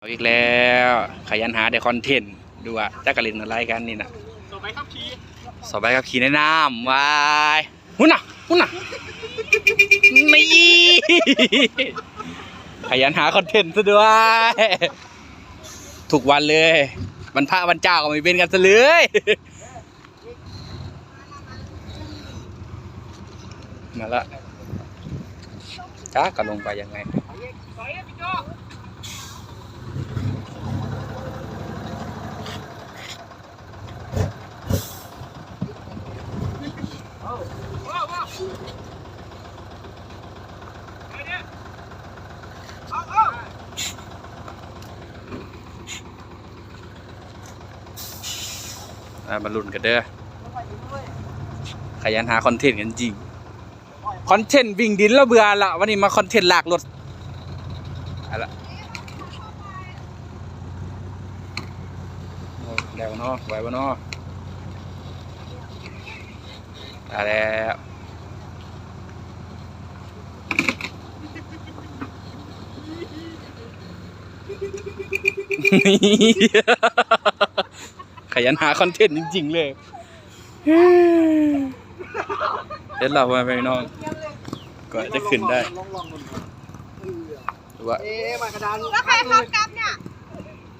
เอาอีกแล้วขยันหาได้คอนเทนต์ดูว่าจะกระเล่นอะไรกันนี่นะต่อไปครับขี่สอบไปกับขี่ในน้ำวายหุ่นน่ะหุ่นน่ะนี่ขยันหาคอนเทนต์ซะด้วยทุกวันเลยวันพระวันเจ้าก็ไม่เป็นกันซะเลยมาละจ้าก็ลงไปยังไง ต่อยพี่โจว้าวว้าวเดี๋ยวเดี๋ยวเอาเอา อ่า มาลุ้นกันเด้อ ขยันหาคอนเทนต์กันจริง คอนเทนต์วิ่งดินแล้วเบื่อละวันนี้มาคอนเทนต์หลากรถอาละโอ้แล้วเนาะไหวปะเนาะมาแล้ว ขยันหาคอนเทนต์จริง ๆ เลยเดี๋ยวเราไปไปน้องก็จะขึ้นได้ลองลองมันดูว่าเอ๊ะมากระดานแล้วใครเขากลับ